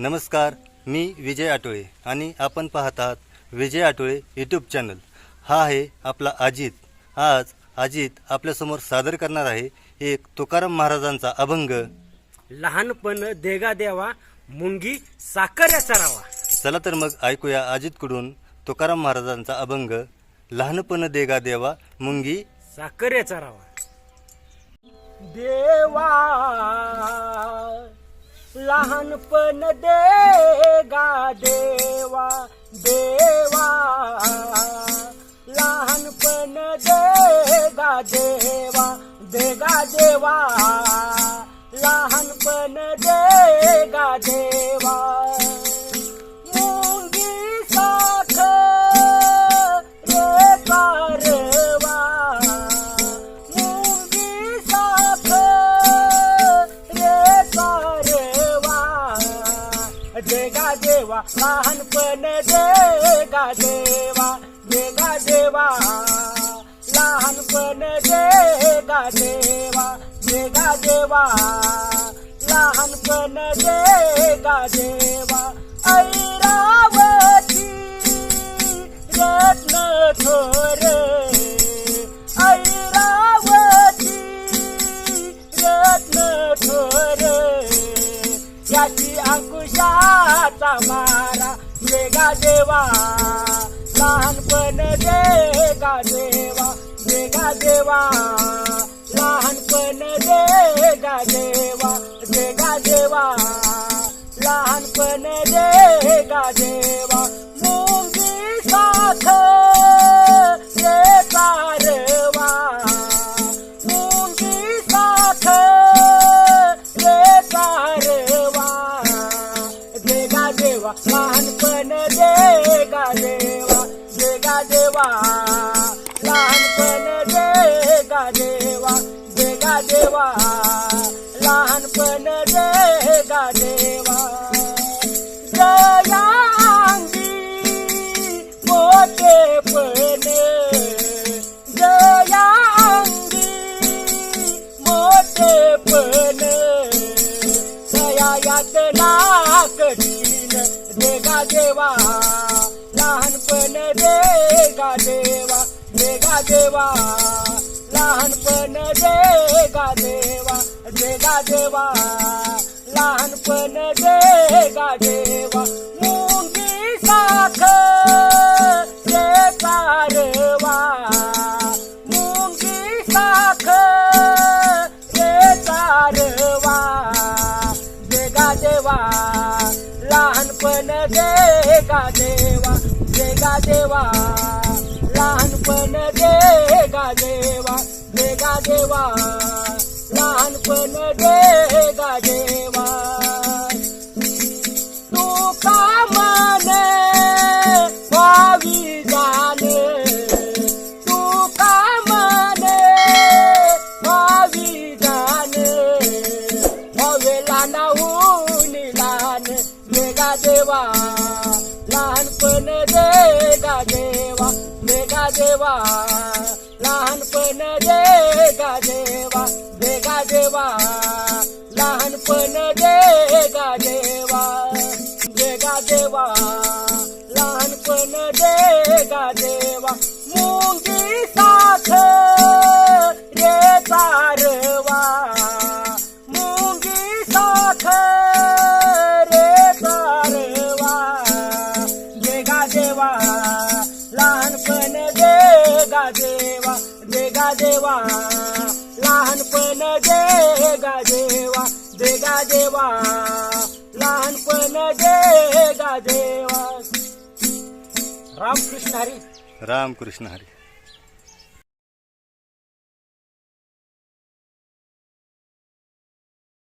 नमस्कार मी विजय आटोळे आणि आपण पाहत आहात विजय आटोळे यूट्यूब चॅनल हा आहे आपला अजित. आज अजित आपल्यासमोर सादर करणार आहे एक तुकाराम महाराजांचा अभंग. लहानपण देगा देवा मुंगी साखऱ्याचा रावा चला तर मग ऐकूया अजितकडून तुकाराम महाराजांचा अभंग. लहानपण देगा देवा मुंगी साखरेचा रावा देवा लहानपण देगा देवा देवा. लहानपण देगा देवा देगा देवा. लहानपण दे देगा देवा लहानपण देगा देवा देगा देवा लहानपण देगा देवा देगा देवा लहानपण देगा देवा. ऐरावती रत्न थोर अंकुशाचा मारा. वेगा देवा लहानपण देगा देवा. वेगा देवा लहानपण देगा देवा. वेगा देवा लहानपण देगा देवा. मुंगी साखर देवा लहानपण देगा देवा देगा देवा लहानपण देगा देवा. जयांगी मोठेपण जयांगी मोठेपण सयायात कठीण देगा देवा लहानपण देगा देवा देगा देवा. लहानपण देगा देवा देगा देवा. लहानपण देगा देवा. मुंगी साख जे कारवा मुंगी साख जे कारवा देगा देवा. लहानपण देगा देवा देगा देवा. लहानपण देगा देवा देगा देवा. लहानपण देगा देवा. देवा लहानपण देगा देवा भेगा देवा. लहानपण देगा देवा देगा देवा. देवा. लहानपण देगा देवा देगा देवा. लहानपण देगा देवा. रामकृष्ण हरी. रामकृष्ण हरी.